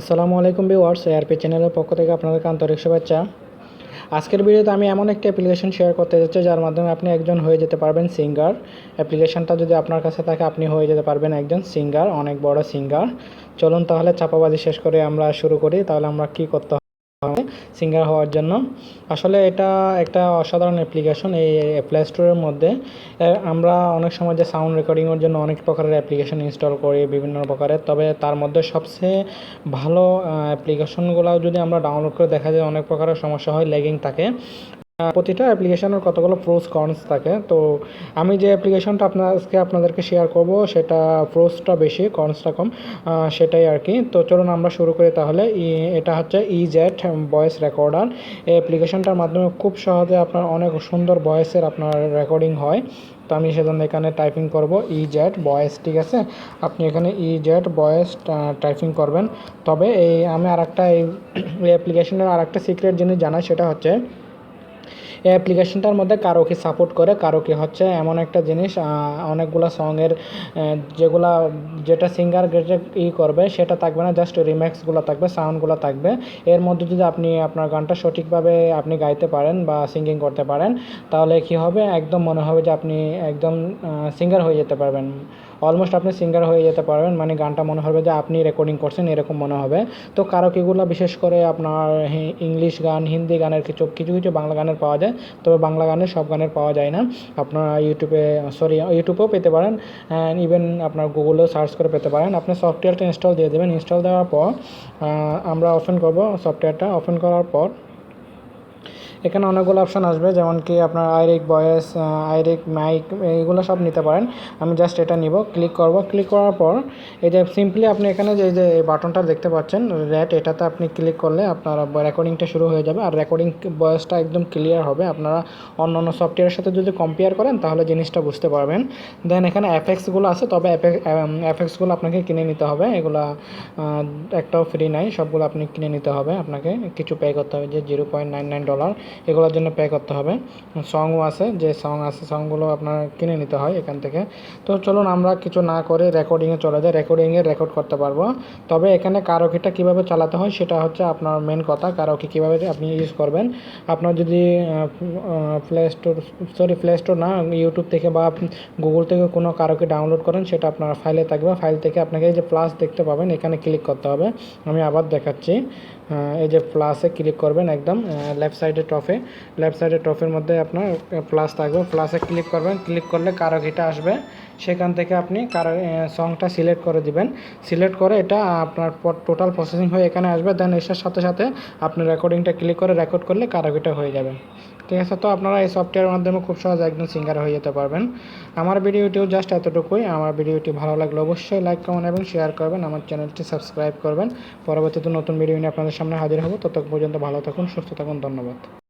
আসসালামু আলাইকুম viewers ARP চ্যানেলের পক্ষ থেকে আপনাদেরকে আন্তরিক শুভেচ্ছা। আজকের ভিডিওতে আমি এমন একটি অ্যাপ্লিকেশন শেয়ার করতে যাচ্ছি, যার মাধ্যমে আপনি একজন হয়ে যেতে পারবেন সিঙ্গার অ্যাপ্লিকেশনটা যদি আপনার কাছে থাকে, আপনি হয়ে যেতে পারবেন একজন সিঙ্গার অনেক বড় সিঙ্গার চলুন তাহলে চাপাবাজি শেষ করে আমরা শুরু করি, তাহলে আমরা কি করতে সিঙ্গার হওয়ার জন্য। আসলে এটা একটা অসাধারণ অ্যাপ্লিকেশন এই প্লে স্টোরের মধ্যে। আমরা অনেক সময় যে সাউন্ড রেকর্ডিংয়ের জন্য অনেক প্রকারের অ্যাপ্লিকেশন ইনস্টল করি, বিভিন্ন প্রকারের। তবে তার মধ্যে সবচেয়ে ভালো অ্যাপ্লিকেশনগুলো যদি আমরা ডাউনলোড করে দেখা যায়, অনেক প্রকারের সমস্যা হয় লেগিং থাকে। প্রতিটা অ্যাপ্লিকেশনের কতগুলো প্রোস কনস থাকে। তো আমি যে অ্যাপ্লিকেশনটা আপনার, আজকে আপনাদেরকে শেয়ার করব, সেটা প্রোসটা বেশি কনসটা কম সেটাই আর কি। তো চলুন আমরা শুরু করি তাহলে। ই- এটা হচ্ছে ইজেট ভয়েস রেকর্ডার এই অ্যাপ্লিকেশনটার মাধ্যমে খুব সহজে আপনার অনেক সুন্দর ভয়েসের আপনার রেকর্ডিং হয়। তো আমি সেজন্য এখানে টাইপিং করব ইজেট ভয়েস ঠিক আছে? আপনি এখানে ইজেট ভয়েস টাইপিং করবেন। তবে এই, আমি আরেকটা এই অ্যাপ্লিকেশনের আরেকটা সিক্রেট জিনিস জানাই, সেটা হচ্ছে এই অ্যাপ্লিকেশনটার মধ্যে কারোকে সাপোর্ট করে, কারোকে হচ্ছে এমন একটা জিনিস অনেকগুলো সঙের যেগুলা, যেটা সিঙ্গার গেটে ই করবে, সেটা থাকবে না জাস্ট রিম্যাক্সগুলো থাকবে সাউন্ডগুলো থাকবে। এর মধ্যে যদি আপনি আপনার গানটা সঠিকভাবে আপনি গাইতে পারেন বা সিঙ্গিং করতে পারেন, তাহলে কি হবে? একদম মনে হবে যে আপনি একদম সিঙ্গার হয়ে যেতে পারবেন। অলমোস্ট আপনি সিঙ্গার হয়ে যেতে পারবেন। মানে গানটা মনে হবে যে আপনি রেকর্ডিং করছেন, এরকম মনে হবে। তো কারোকিগুলো বিশেষ করে আপনার ইংলিশ গান, হিন্দি গানের কিছু কিছু কিছু বাংলা গানের পাওয়া যায়। তবে বাংলা গানের সব গানের পাওয়া যায় না। আপনারা ইউটিউবে সরি ইউটিউবেও পেতে পারেন। ইভেন আপনার গুগলেও সার্চ করে পেতে পারেন। আপনি সফটওয়্যারটা ইনস্টল দিয়ে দেবেন। ইনস্টল দেওয়ার পর আমরা ওপেন করব সফটওয়্যারটা ওপেন করার পর এখানে অনেকগুলো অপশান আসবে, যেমন কি আপনার আইরিক ভয়েস আইরিক মাইক এইগুলো সব নিতে পারেন। আমি জাস্ট এটা নিব ক্লিক করব। ক্লিক করার পর এই যে সিম্পলি আপনি এখানে যে যে বাটনটা দেখতে পাচ্ছেন রেট এটাতে আপনি ক্লিক করলে আপনার রেকর্ডিংটা শুরু হয়ে যাবে। আর রেকর্ডিং ভয়েসটা একদম ক্লিয়ার হবে। আপনারা অন্য অন্য সফটওয়্যারের সাথে যদি কম্পেয়ার করেন, তাহলে জিনিসটা বুঝতে পারবেন। দেন এখানে এফএক্সগুলো আছে, তবে এফএক্সগুলো আপনাকে কিনে নিতে হবে। এগুলা একটাও ফ্রি নাই, সবগুলো আপনি কিনে নিতে হবে। আপনাকে কিছু পে করতে হবে, যে zero point nine nine dollar এগুলোর জন্য পে করতে হবে। সংও আছে, যে সং আছে সংগুলো আপনার কিনে নিতে হয় এখান থেকে। তো চলুন আমরা কিছু না করে রেকর্ডিংয়ে চলে যাই। রেকর্ডিংয়ে রেকর্ড করতে পারব। তবে এখানে কারোকিটা কীভাবে চালাতে হয় সেটা হচ্ছে আপনার মেন কথা। কারোকি কীভাবে আপনি ইউজ করবেন? আপনার যদি play store sorry play store না ইউটিউব থেকে বা গুগল থেকে কোনো কারোকে ডাউনলোড করেন, সেটা আপনার ফাইলে থাকবে। ফাইল থেকে আপনাকে এই যে প্লাস দেখতে পাবেন, এখানে ক্লিক করতে হবে। আমি আবার দেখাচ্ছি। এই যে প্লাসে ক্লিক করবেন একদম লেফট সাইডে টপে লেফট সাইডে টপের মধ্যে আপনার প্লাস থাকবে। প্লাসে ক্লিক করবেন ক্লিক করলে কারোকিটা আসবে। সেখান থেকে আপনি কারও সংটা সিলেক্ট করে দিবেন। সিলেক্ট করে এটা আপনার টোটাল প্রসেসিং হয়ে এখানে আসবে। দেন এসার সাথে সাথে আপনি রেকর্ডিংটা ক্লিক করে রেকর্ড করলে কারোকিটা হয়ে যাবে। ঠিক আছে? তো আপনারা এই সফটওয়্যারের মাধ্যমে খুব সহজে একদম সিঙ্গার হয়ে যেতে পারবেন। আমার ভিডিওটিও জাস্ট এতটুকুই। আমার ভিডিওটি ভালো লাগলে অবশ্যই লাইক কমেন্ট এবং শেয়ার করবেন। আমার চ্যানেলটি সাবস্ক্রাইব করবেন। পরবর্তীতে নতুন ভিডিও নিয়ে আপনাদের সামনে হাজির হব। ততক্ষণ পর্যন্ত ভালো থাকুন, সুস্থ থাকুন। ধন্যবাদ।